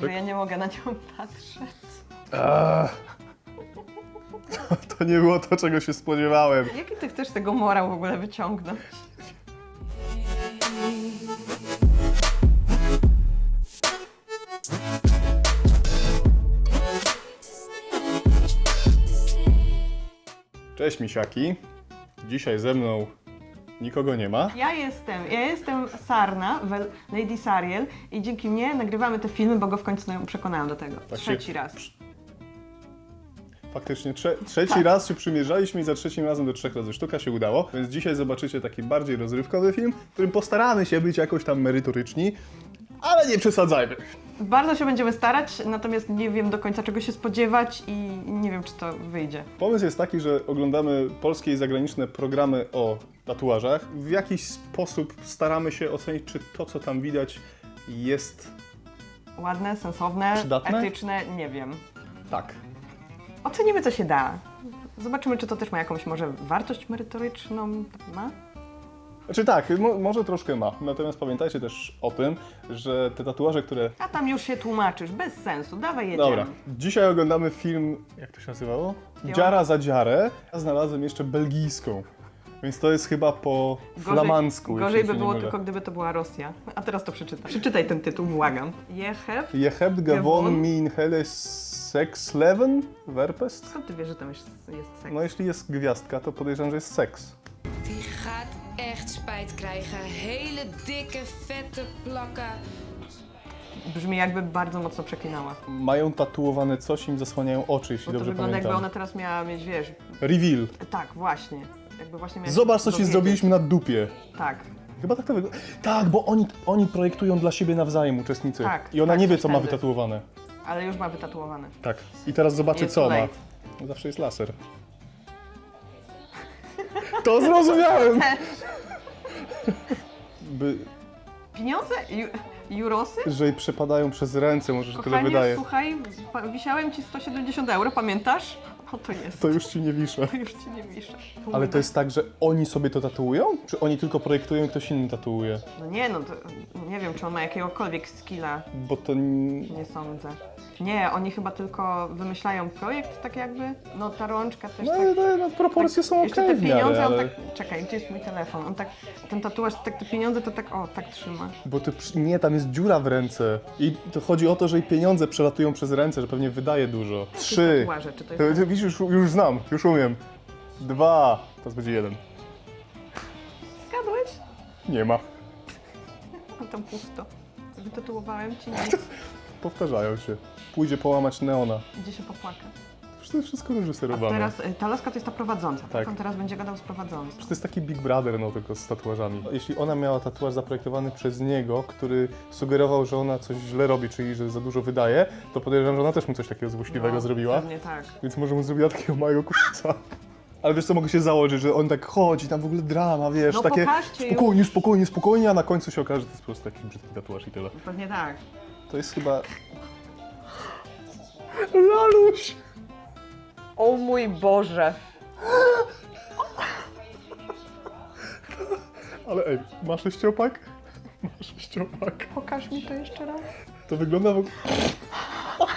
Boże, ja nie mogę na nią patrzeć. Eee. To, to nie było to, czego się spodziewałem. Jaki ty chcesz tego morał w ogóle wyciągnąć? Cześć misiaki. Dzisiaj ze mną nikogo nie ma. Ja jestem, ja jestem Sarna, Wel- Lady Sariel i dzięki mnie nagrywamy te filmy, bo go w końcu przekonałam do tego. Tak się- Trzeci raz. Faktycznie trze trzeci Tak. raz się przymierzaliśmy i za trzecim razem do trzech razy sztuka się udało, więc dzisiaj zobaczycie taki bardziej rozrywkowy film, w którym postaramy się być jakoś tam merytoryczni, ale nie przesadzajmy. Bardzo się będziemy starać, natomiast nie wiem do końca czego się spodziewać i nie wiem czy to wyjdzie. Pomysł jest taki, że oglądamy polskie i zagraniczne programy o tatuażach. W jakiś sposób staramy się ocenić, czy to, co tam widać, jest Ładne, sensowne, Przydatne? etyczne, nie wiem. tak. Ocenimy co się da. Zobaczymy czy to też ma jakąś może wartość merytoryczną. Ma? Znaczy tak, mo może troszkę ma. Natomiast pamiętajcie też o tym, że te tatuaże, które A tam już się tłumaczysz, bez sensu, dawaj jedziemy. Dobra, dzisiaj oglądamy film, jak to się nazywało? Dziara za dziarę. Ja znalazłem jeszcze belgijską, więc to jest chyba po flamandzku. Gorzej by było tylko gdyby to była Rosja. A teraz to przeczytaj. Przeczytaj ten tytuł, błagam. Jecheb? Je hebt Gewon. gewonnen min hele sex leven, verpest? Skąd ty wiesz, że tam jest, jest seks? No jeśli jest gwiazdka, to podejrzewam, że jest seks. Spijt krijgen. Hele dikke, vette plakken. Brzmi jakby bardzo mocno przeklinała. Mają tatuowane coś, im zasłaniają oczy, jeśli Bo to dobrze wygląda jakby pamiętam. ona teraz miała mieć, wiesz... Reveal. Tak, właśnie. Jakby właśnie miała Zobacz, co się dowiedzieć. zrobiliśmy na dupie. Tak. Chyba tak to wygląda. Tak, bo oni, oni projektują dla siebie nawzajem uczestnicy. Tak, I ona tak, nie wie, coś co ma wytatuowane. Ale już ma wytatuowane. Tak. I teraz zobaczy, Jest co late. ma. Zawsze jest laser. To zrozumiałem! By, Pieniądze? Ju, jurosy? że jej przepadają przez ręce, może, że tyle Kochanie, wydaje. słuchaj, pa- wisiałem ci 170 euro, pamiętasz? O, to jest. To już ci nie wiszę. To już ci nie wiszę. Ale to jest tak, że oni sobie to tatuują? Czy oni tylko projektują i ktoś inny tatuuje? No nie, no to, nie wiem, czy on ma jakiegokolwiek skilla. Bo to... Nie sądzę. Nie, oni chyba tylko wymyślają projekt, tak jakby. No ta rączka też No, tak... no, no proporcje są okej Jeszcze te w miarę, pieniądze, ale... on tak... Czekaj, gdzie jest mój telefon? On tak, ten tatuaż, tak te pieniądze to tak, o, tak trzyma. Bo ty, przy- nie, tam jest dziura w ręce. I to chodzi o to, że jej pieniądze przelatują przez ręce, że pewnie wydaje dużo. Trzy. Tatuaże, czy to To, jest... to, widzisz, już, już znam, już umiem. Dwa. Teraz będzie jeden. Zgadłeś? Nie ma. No tam pusto. Wytatuowałem ci nic. Powtarzają się. Pójdzie połamać neona. Idzie się popłakać. To jest wszystko A reżyserowane. teraz, y, ta laska to jest ta prowadząca, tak? Tak. On teraz będzie gadał z prowadzącą. Przecież to jest taki Big Brother, no tylko z tatuażami. Jeśli ona miała tatuaż zaprojektowany przez niego, który sugerował, że ona coś źle robi, czyli że za dużo wydaje, to podejrzewam, że ona też mu coś takiego złośliwego No, zrobiła. Pewnie tak. Więc może mu zrobiła takiego małego kurca. Ale wiesz co, mogę się założyć, że on tak chodzi, tam w ogóle drama, wiesz, No takie pokażcie już. spokojnie, spokojnie, spokojnie, a na końcu się okaże, że to jest po prostu taki brzydki tatuaż i tyle. Pewnie tak. To jest chyba... Laluś! O mój Boże. Ale ej, masz sześciopak? Masz sześciopak. Pokaż mi to jeszcze raz. To wygląda w ogóle...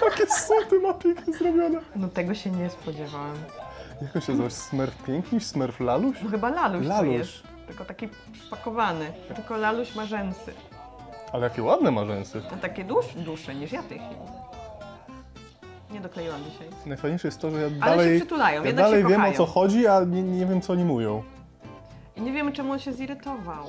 Jakie soty ma pięknie zrobione. No tego się nie spodziewałem. Jak on się nazywa? Smurf piękny? Smurf laluś? No chyba laluś, Laluś. to jest. Tylko taki przypakowany. Tylko laluś ma rzęsy. Ale jakie ładne ma rzęsy. No takie dłuż, dłuższe niż ja tych. Nie dokleiłam dzisiaj. Najfajniejsze jest to, że ja Ale dalej... się przytulają, ja jednak dalej się wiem o kochają. co chodzi, a nie, nie wiem co oni mówią. I nie wiemy czemu on się zirytował.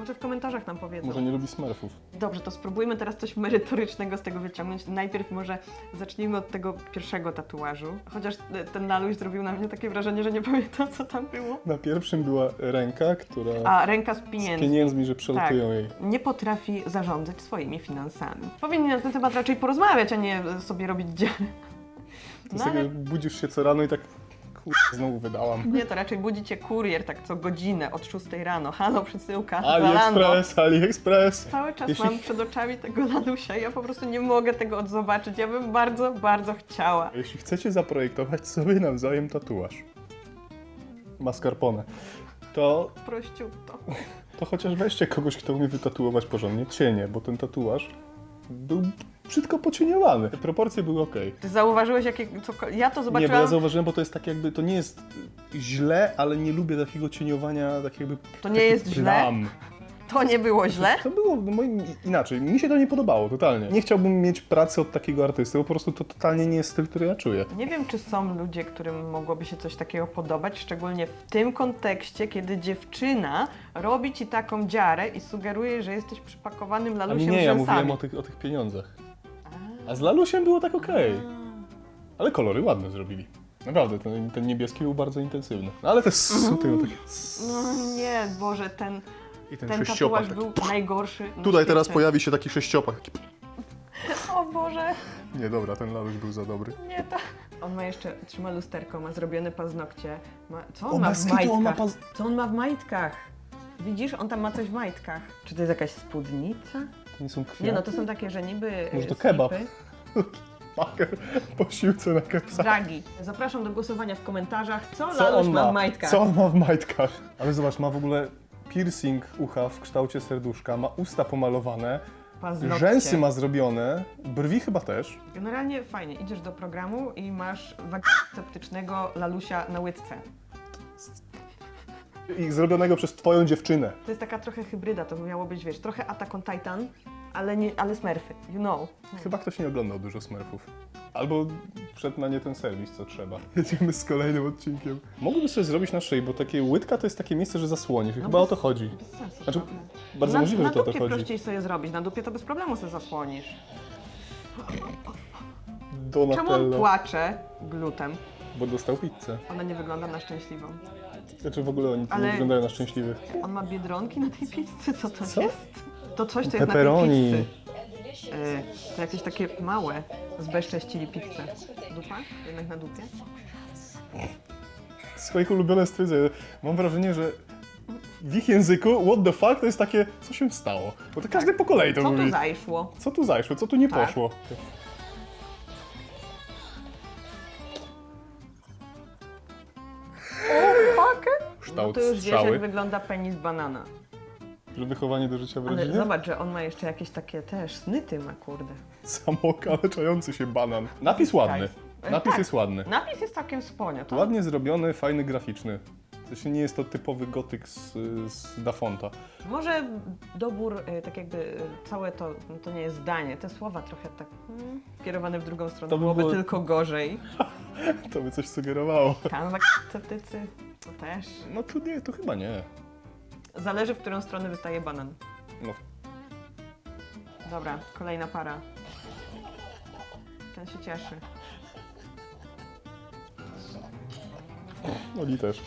Może w komentarzach nam powiedzą. Może nie lubi smurfów. Dobrze, to spróbujmy teraz coś merytorycznego z tego wyciągnąć. Najpierw może zacznijmy od tego pierwszego tatuażu. Chociaż e, ten laluś zrobił na mnie takie wrażenie, że nie pamiętam co tam było. Na pierwszym była ręka, która A, ręka z z pieniędzmi. pieniędzmi, że przelatują Tak. jej. Nie potrafi zarządzać swoimi finansami. Powinni na ten temat raczej porozmawiać, a nie sobie robić dziary. To No ale budzisz się co rano i tak kurde, znowu wydałam. nie, to raczej budzi cię kurier tak co godzinę od 6 rano. Halo, przesyłka, Zalando. AliExpress, AliExpress. Cały czas Jeśli- mam przed oczami tego lalusia i ja po prostu nie mogę tego odzobaczyć. Ja bym bardzo, bardzo chciała. Jeśli chcecie zaprojektować sobie nawzajem tatuaż, mascarpone, to, Prościutko. to chociaż weźcie kogoś, kto umie wytatuować porządnie cienie, bo ten tatuaż był brzydko pocieniowany. Proporcje były ok. Ty zauważyłeś, jakie... Co, ja to Nie, zobaczyłam... bo ja zauważyłem, bo to jest tak jakby, to nie jest źle, ale nie lubię takiego cieniowania, tak jakby... To nie jest takich źle? plam. To nie było źle? To było no, moim, inaczej, mi się to nie podobało, totalnie. Nie chciałbym mieć pracy od takiego artysty, po prostu to totalnie nie jest styl, który ja czuję. Nie wiem, czy są ludzie, którym mogłoby się coś takiego podobać, szczególnie w tym kontekście, kiedy dziewczyna robi ci taką dziarę i sugeruje, że jesteś przypakowanym A lalusiem nie, ja mówiłem o tych, o tych pieniądzach. A z Lalusiem było tak okej. Ale kolory ładne zrobili. Naprawdę, ten, ten niebieski był bardzo intensywny. No ale te suty, no takie... No nie, Boże, ten, I ten, ten sześciopak tatuaż taki. był najgorszy. na Tutaj teraz świecie. pojawi się taki sześciopak. Taki... O Boże, Nie, dobra, ten Laluś był za dobry. nie to. On ma jeszcze, trzyma lusterko, ma zrobione paznokcie. Ma, co on O, ma w majtkach? on ma paz- Co on ma w majtkach? Widzisz, on tam ma coś w majtkach. Czy to jest jakaś spódnica? Nie są kwiaty? Nie no, to są takie, że niby Może to e, kebab? slipy. Maker po siłce na kepsa. Dragi. Zapraszam do głosowania w komentarzach, co, Co Laluś on ma ma? w majtkach. Co on ma w majtkach? Ale zobacz, ma w ogóle piercing ucha w kształcie serduszka, ma usta pomalowane, Paznokcie. rzęsy ma zrobione, brwi chyba też. Generalnie fajnie, idziesz do programu i masz sceptycznego Lalusia na łydce. I zrobionego przez twoją dziewczynę. To jest taka trochę hybryda, to miało być, wiesz, trochę Attack on Titan, ale, nie, ale smurfy, you know. Chyba ktoś nie oglądał dużo Smurfów. Albo wszedł na nie ten serwis, co trzeba. Jedziemy z kolejnym odcinkiem. Mogłoby sobie zrobić na szyi, bo takie łydka to jest takie miejsce, że zasłonisz. I No chyba bez- o to chodzi. Bez sensu. Znaczy, bardzo na, możliwe, na że to o to dupie chodzi. prościej sobie zrobić, na dupie to bez problemu sobie zasłonisz. Czemu on Donatello, płacze glutem? bo dostał pizzę. Ona nie wygląda na szczęśliwą. Znaczy w ogóle oni Ale- nie wyglądają na szczęśliwych. On ma biedronki na tej pizzy, co to Co? jest? To coś, co jest Pepperoni. na tej pizzy. E, to jakieś takie małe, zbezcześcili pizzę. Dupa? Jednak na dupie? Swoich ulubione stwierdzenie. Mam wrażenie, że w ich języku what the fuck to jest takie, co się stało. Bo to każdy po kolei to Co mówi. tu zajszło? Co tu zajszło, co tu nie Tak. poszło. Kształt No to już wiesz, strzały. jak wygląda penis banana. Że wychowanie do życia w Ale rodzinie? zobacz, że on ma jeszcze jakieś takie też snyty ma, kurde. Samokaleczający się banan. Napis ładny. Napis tak. jest ładny. Napis jest całkiem spłonia. To Ładnie zrobiony, fajny, graficzny. Sensie nie jest to typowy gotyk z, z Dafonta. Może dobór, y, tak jakby y, całe to, no to nie jest zdanie, te słowa trochę tak mm, skierowane w drugą stronę, To by byłoby było- tylko gorzej. To by coś sugerowało. Kanwa, sceptycy, to też. No tu nie, tu chyba nie. Zależy, w którą stronę wystaje banan. No, Dobra, kolejna para. Ten się cieszy. oni też.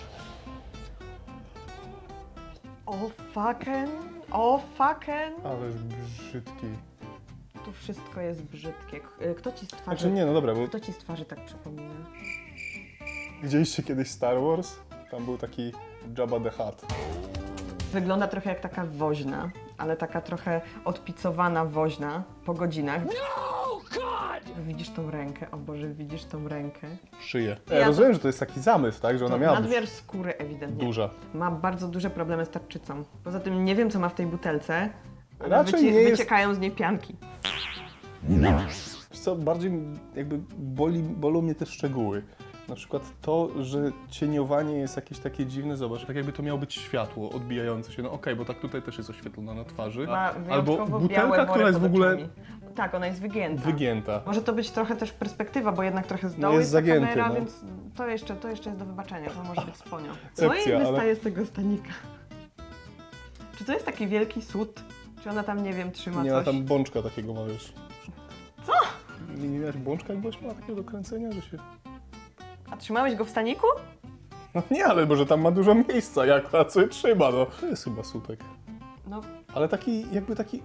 O fucking, o fucking. Ależ brzydki. Tu wszystko jest brzydkie. K- y, Kto ci z twarzy, Znaczy nie, no dobra, bo kto ci z twarzy tak przypomina? widzieliście kiedyś Star Wars? Tam był taki Jabba the Hutt. Wygląda trochę jak taka woźna, ale taka trochę odpicowana woźna po godzinach. Widzisz tą rękę, o Boże, widzisz tą rękę. Szyję. Ja Ja to- rozumiem, że to jest taki zamysł, tak? Że ona miała być nadmiar skóry ewidentnie. duża. Ma bardzo duże problemy z tarczycą. Poza tym nie wiem, co ma w tej butelce, ale Raczej wyci- nie jest- wyciekają z niej pianki. Wiesz co, bardziej jakby boli, bolą mnie te szczegóły. Na przykład to, że cieniowanie jest jakieś takie dziwne, zobacz, tak jakby to miało być światło odbijające się. No okej, bo tak tutaj też jest oświetlona na twarzy. Ma Albo wyjątkowo białe butelka, która jest w pod ogóle oczami. Tak, ona jest wygięta. wygięta. Może to być trochę też perspektywa, bo jednak trochę z No dołu jest jest zagięty, kamera, no. więc to jeszcze, to jeszcze jest do wybaczenia, to może być sponio. Co jej Cepcja, ale- wystaje z tego stanika? Czy to jest taki wielki sód? Czy ona tam, nie wiem, trzyma Nie, coś? ona tam bączka takiego ma, wiesz. Co? Nie, nie miałeś bączka, jak byłaś miała takiego do kręcenia, że się... A trzymałeś go w staniku? No nie, ale może tam ma dużo miejsca, jak sobie trzyma, no. To jest chyba sutek. No, Ale taki, jakby taki...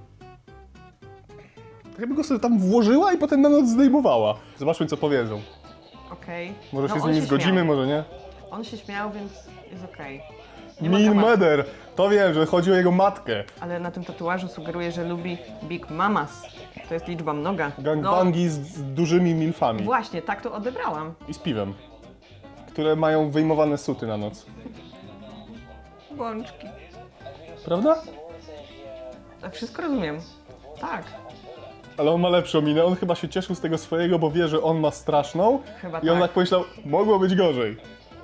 Tak jakby go sobie tam włożyła i potem na noc zdejmowała. Zobaczmy, co powiedzą. okej. Może no, się z on nimi zgodzimy, śmiał. może nie? On się śmiał, więc jest okej. Nie ma Mean tematu. Mother! To wiem, że chodzi o jego matkę. Ale na tym tatuażu sugeruje, że lubi Big Mamas. To jest liczba mnoga. Gangbangi z, z dużymi milfami. No, właśnie, tak to odebrałam. I z piwem. Które mają wyjmowane suty na noc. Bączki. Prawda? A wszystko rozumiem. Tak. Ale on ma lepszą minę, on chyba się cieszył z tego swojego, bo wie, że on ma straszną Chyba i on tak. tak pomyślał, mogło być gorzej.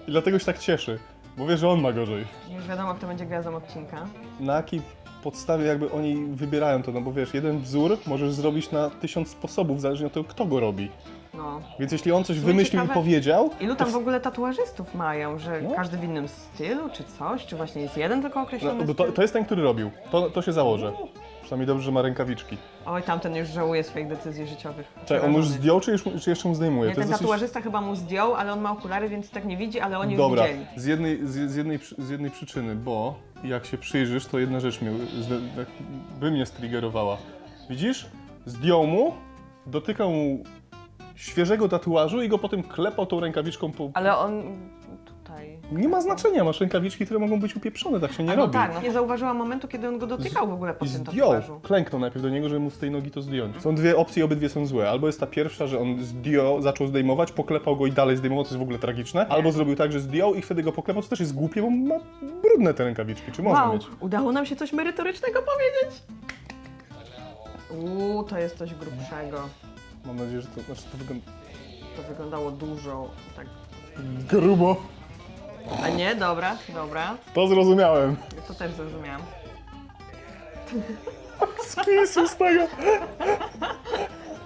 I dlatego się tak cieszy, bo wie, że on ma gorzej. Już wiadomo, kto będzie gwiazdą odcinka. Na jakiej podstawie jakby oni wybierają to, no bo wiesz, jeden wzór możesz zrobić na tysiąc sposobów, zależnie od tego, kto go robi. No. Więc jeśli on coś wymyślił ciekawe, i powiedział, Ilu tam w ogóle tatuażystów mają, że No. każdy w innym stylu, czy coś? Czy właśnie jest jeden tylko określony No, bo to, to jest ten, który robił. To, to się założę. Przynajmniej dobrze, że ma rękawiczki. Oj, tamten już żałuje swoich decyzji życiowych. Czekaj, on już zdjął, czy, już, czy jeszcze mu zdejmuje? Nie, ten dosyć- tatuażysta chyba mu zdjął, ale on ma okulary, więc tak nie widzi, ale oni Dobra, już widzieli. z jednej, z, z, jednej, z jednej przyczyny, bo jak się przyjrzysz, to jedna rzecz mnie, tak by mnie striggerowała. Widzisz? Zdjął mu, dotykał mu świeżego tatuażu i go potem klepał tą rękawiczką po... Ale on tutaj... Nie ma znaczenia, masz rękawiczki, które mogą być upieprzone, tak się nie A no robi. tak, no. nie zauważyłam momentu, kiedy on go dotykał w ogóle po tym zdjął, tatuażu. klęknął najpierw do niego, żeby mu z tej nogi to zdjąć. Są dwie opcje i obydwie są złe. Albo jest ta pierwsza, że on zdjął, zaczął zdejmować, poklepał go i dalej zdejmował, co jest w ogóle tragiczne. Albo zrobił tak, że zdjął i wtedy go poklepał, co też jest głupie, bo ma brudne te rękawiczki. Czy może Wow, mieć? udało nam się coś merytorycznego powiedzieć. Uuu, to jest coś grubszego. Mam nadzieję, że to, znaczy to wygląda To wyglądało dużo, tak. grubo. A nie, dobra, dobra. To zrozumiałem. To też zrozumiałam. Spisu z tego.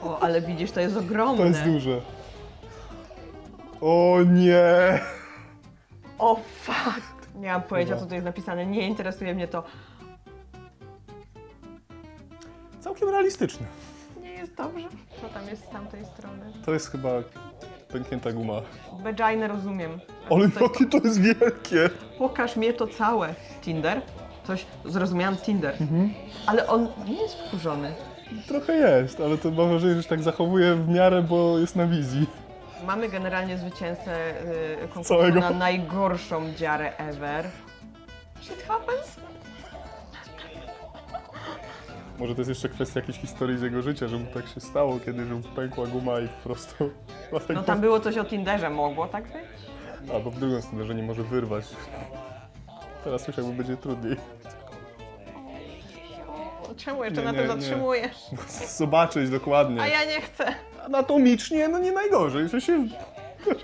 O, ale widzisz, to jest To ogromne. jest duże. O nie! O, fuck. Nie mam pojęcia, Dobra. co tu jest napisane. Nie interesuje mnie to. Całkiem realistyczne. Dobrze. Co tam jest z tamtej strony? To jest chyba pęknięta guma. Vagina rozumiem. Ale To jest- jakie to jest wielkie! Pokaż mnie to całe. Tinder? Coś, zrozumiałam Tinder. Ale on nie jest wkurzony. Trochę jest, ale to mam wrażenie, że się tak zachowuje w miarę, bo jest na wizji. Mamy generalnie zwycięzcę y, konkursu Całego. na najgorszą dziarę ever. Shit happens. Może to jest jeszcze kwestia jakiejś historii z jego życia, że mu tak się stało kiedyś, że mu pękła guma i po prostu... No tam było coś o Tinderze, mogło tak być? Albo w drugą stronę, że nie może wyrwać. Teraz już jakby będzie trudniej. O, Czemu jeszcze Nie, na nie, tym nie. zatrzymujesz? Zobaczyć dokładnie. A ja nie chcę. Anatomicznie, no nie najgorzej. W sensie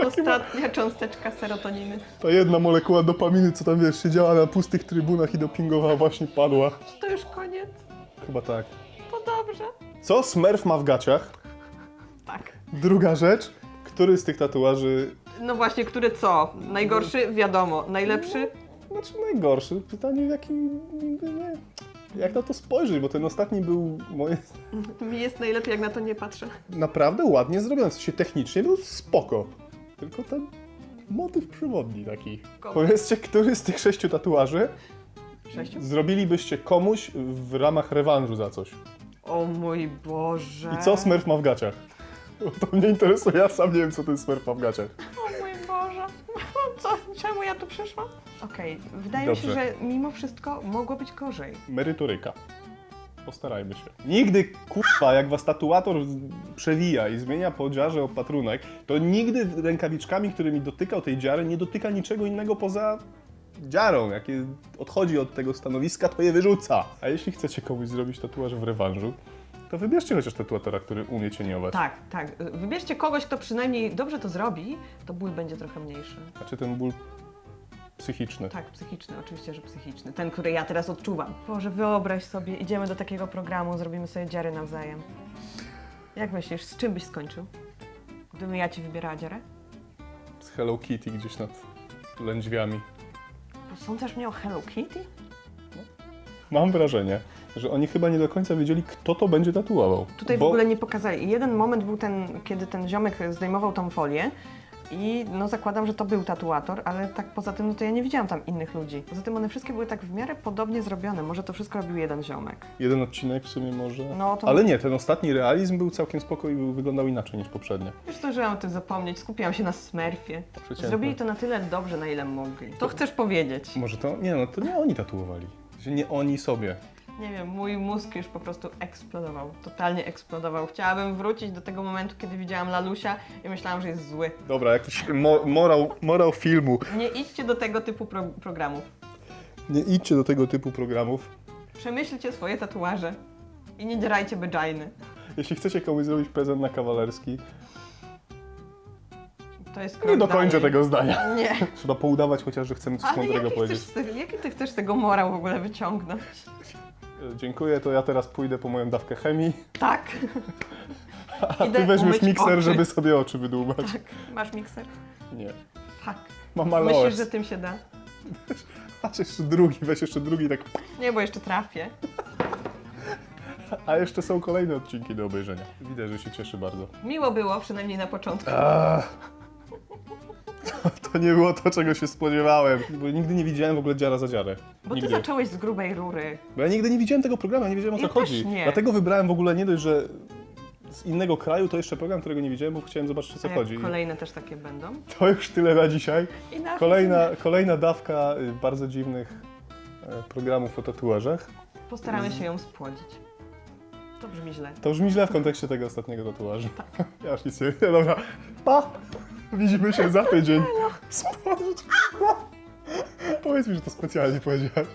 Ostatnia cząsteczka serotoniny. ta jedna molekuła dopaminy, co tam wiesz, siedziała na pustych trybunach i dopingowała, właśnie padła. Czy to już koniec? Chyba tak. To dobrze. Co Smurf ma w gaciach? Tak. Druga rzecz, który z tych tatuaży, No właśnie, który co? Najgorszy? Wiadomo. Najlepszy? znaczy najgorszy? Pytanie w jakim, nie, jak na to spojrzeć, bo ten ostatni był moje, Mi jest najlepiej, jak na to nie patrzę. naprawdę ładnie zrobiony, w sensie technicznie był spoko. Tylko ten motyw przewodni taki. Kogo? Powiedzcie, który z tych sześciu tatuaży Sześciu? zrobilibyście komuś w ramach rewanżu za coś? O mój Boże. I co Smurf ma w gaciach? Bo To mnie interesuje, ja sam nie wiem, co ten Smurf ma w gaciach. O mój Boże. Co? Czemu ja tu przyszłam? Okej, wydaje mi się, Dobrze. że mimo wszystko mogło być gorzej. Merytoryka. Postarajmy się. Nigdy, kurwa, jak was tatuator przewija i zmienia po dziarze opatrunek, to nigdy rękawiczkami, którymi dotykał tej dziary, nie dotyka niczego innego poza dziarą. Jak je odchodzi od tego stanowiska, to je wyrzuca. A jeśli chcecie komuś zrobić tatuaż w rewanżu, to wybierzcie chociaż tatuatora, który umie cieniować. Tak, tak. Wybierzcie kogoś, kto przynajmniej dobrze to zrobi, to ból będzie trochę mniejszy. Znaczy ten ból psychiczny. Tak, psychiczny, oczywiście, że psychiczny. Ten, który ja teraz odczuwam. Boże, wyobraź sobie, idziemy do takiego programu, zrobimy sobie dziary nawzajem. Jak myślisz, z czym byś skończył? Gdybym ja ci wybierała dziarę? Z Hello Kitty gdzieś nad lędźwiami. Posądzasz mnie o Hello Kitty? Mam wrażenie, że oni chyba nie do końca wiedzieli, kto to będzie tatuował. Tutaj Bo- w ogóle nie pokazali. Jeden moment był ten, kiedy ten ziomek zdejmował tą folię i no zakładam, że to był tatuator, ale tak poza tym, no to ja nie widziałam tam innych ludzi. Poza tym one wszystkie były tak w miarę podobnie zrobione. Może to wszystko robił jeden ziomek. Jeden odcinek w sumie może. No to- Ale nie, ten ostatni realizm był całkiem spoko i był, wyglądał inaczej niż poprzednie. Już zdążyłam o tym zapomnieć, skupiłam się na Smurfie. Przeciętne. Zrobili to na tyle dobrze, na ile mogli. To chcesz powiedzieć? Może to. Nie, no to nie oni tatuowali. W sensie Nie oni sobie. Nie wiem, mój mózg już po prostu eksplodował. Totalnie eksplodował. Chciałabym wrócić do tego momentu, kiedy widziałam Lalusia i myślałam, że jest zły. Dobra, jakiś mo morał, morał filmu. Nie idźcie do tego typu pro programów. Nie idźcie do tego typu programów. Przemyślcie swoje tatuaże i nie dzierajcie bedzajny. Jeśli chcecie komuś zrobić prezent na kawalerski, To jest nie dokończę dalej. tego zdania. Nie. Trzeba poudawać chociaż, że chcemy coś Ale mądrego jaki powiedzieć. jaki ty chcesz tego morał w ogóle wyciągnąć? E, Dziękuję, to ja teraz pójdę po moją dawkę chemii, Tak. a Idę ty weźmiesz umyć mikser, oczy. żeby sobie oczy wydłubać. Tak. Masz mikser? Nie. Fuck. Mam Myślisz, maloes. że tym się da? Masz jeszcze drugi, weź jeszcze drugi, tak. Nie, bo jeszcze trafię. A jeszcze są kolejne odcinki do obejrzenia. Widać, że się cieszy bardzo. Miło było, przynajmniej na początku. Aaa. To, nie było to, czego się spodziewałem. Bo nigdy nie widziałem w ogóle dziara za dziarę. Bo nigdy. ty zacząłeś z grubej rury. Bo ja nigdy nie widziałem tego programu, ja nie wiedziałem o co Ja też chodzi. nie. Dlatego wybrałem w ogóle nie dość, że z innego kraju, to jeszcze program, którego nie widziałem, bo chciałem zobaczyć o co A jak chodzi. Kolejne też takie będą. To już tyle na dzisiaj. I na Kolejna, kolejna dawka y, bardzo dziwnych e, programów o tatuażach. Postaramy się ją spłodzić. To brzmi źle. To brzmi źle w kontekście tego ostatniego tatuażu. Ja już nic nie wiem. Dobra, pa! Widzimy się za tydzień. Sprawdź. Powiedz mi, że to specjalnie powiedziałeś.